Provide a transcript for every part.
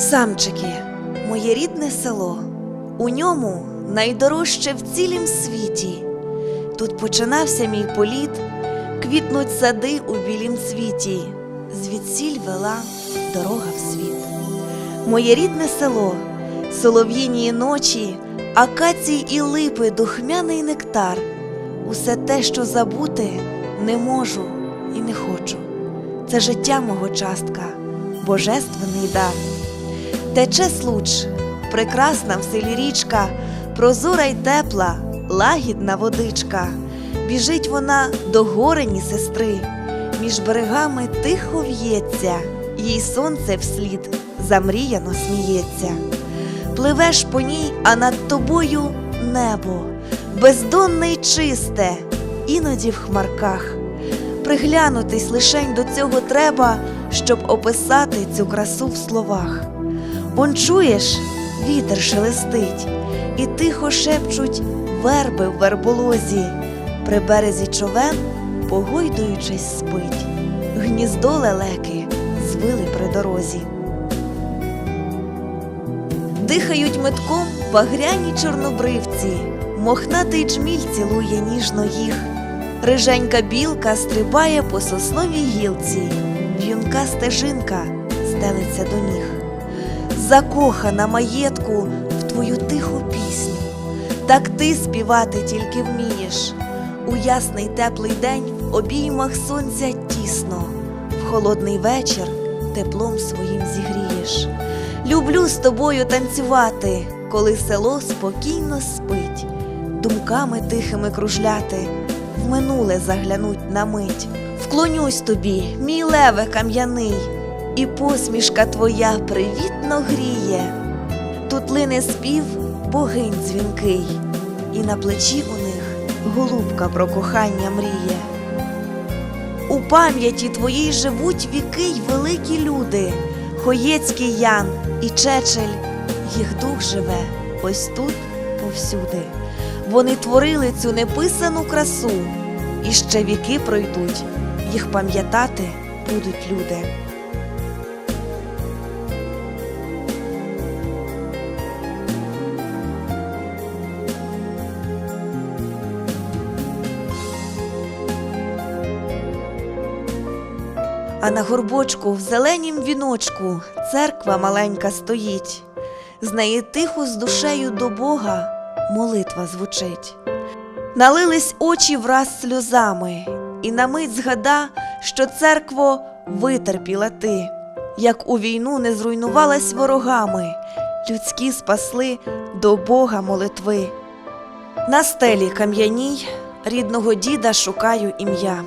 Самчики, моє рідне село. У ньому найдорожче в цілім світі. Тут починався мій політ, квітнуть сади у білім цвіті, звідсіль вела дорога в світ. Моє рідне село, солов'їні ночі, акацій і липи, духмяний нектар. Усе те, що забути, не можу і не хочу. Це життя мого частка, божественний дар. Тече случ, прекрасна в селі річка, прозора й тепла, лагідна водичка. Біжить вона до горені сестри, між берегами тихо в'ється, їй сонце вслід замріяно сміється. Пливеш по ній, а над тобою небо, бездонне й чисте, іноді в хмарках. Приглянутись лишень до цього треба, щоб описати цю красу в словах. Он чуєш, вітер шелестить, і тихо шепчуть верби в верболозі, при березі човен, погойдуючись, спить, гніздо лелеки звили при дорозі. Дихають метком багряні чорнобривці, мохнатий джміль цілує ніжно їх. Риженька білка стрибає по сосновій гілці, в'юнка стежинка стелиться до ніг. Закохана маєтку в твою тиху пісню, так ти співати тільки вмієш. У ясний теплий день в обіймах сонця тісно, в холодний вечір теплом своїм зігрієш. Люблю з тобою танцювати, коли село спокійно спить, думками тихими кружляти, в минуле заглянуть на мить. Вклонюсь тобі, мій леве кам'яний, і посмішка твоя привітно гріє. Тут лине спів богинь дзвінкий, і на плечі у них голубка про кохання мріє. У пам'яті твоїй живуть віки й великі люди, Хоєцький Ян і Чечель, їх дух живе ось тут повсюди. Вони творили цю неписану красу, і ще віки пройдуть, їх пам'ятати будуть люди. А на горбочку в зеленім віночку церква маленька стоїть, з неї тихо з душею до Бога молитва звучить. Налились очі враз сльозами, і на мить згада, що церкво витерпіла ти, як у війну не зруйнувалась ворогами, людські спасли до Бога молитви. На стелі кам'яній рідного діда шукаю ім'я.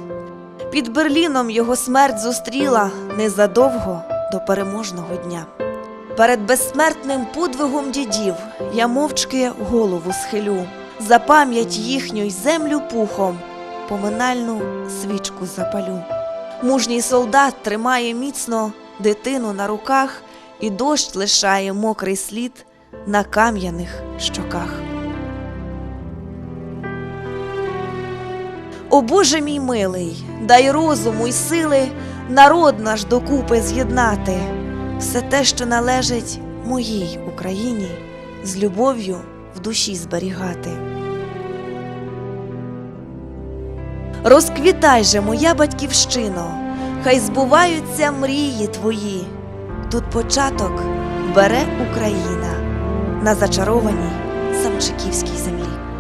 Під Берліном його смерть зустріла незадовго до переможного дня. Перед безсмертним подвигом дідів я мовчки голову схилю, за пам'ять їхню й землю пухом поминальну свічку запалю. Мужній солдат тримає міцно дитину на руках, і дощ лишає мокрий слід на кам'яних щоках. О Боже мій милий, дай розуму й сили народ наш докупи з'єднати, все те, що належить моїй Україні, з любов'ю в душі зберігати. Розквітай же, моя батьківщино, хай збуваються мрії твої. Тут початок бере Україна на зачарованій Самчиківській землі.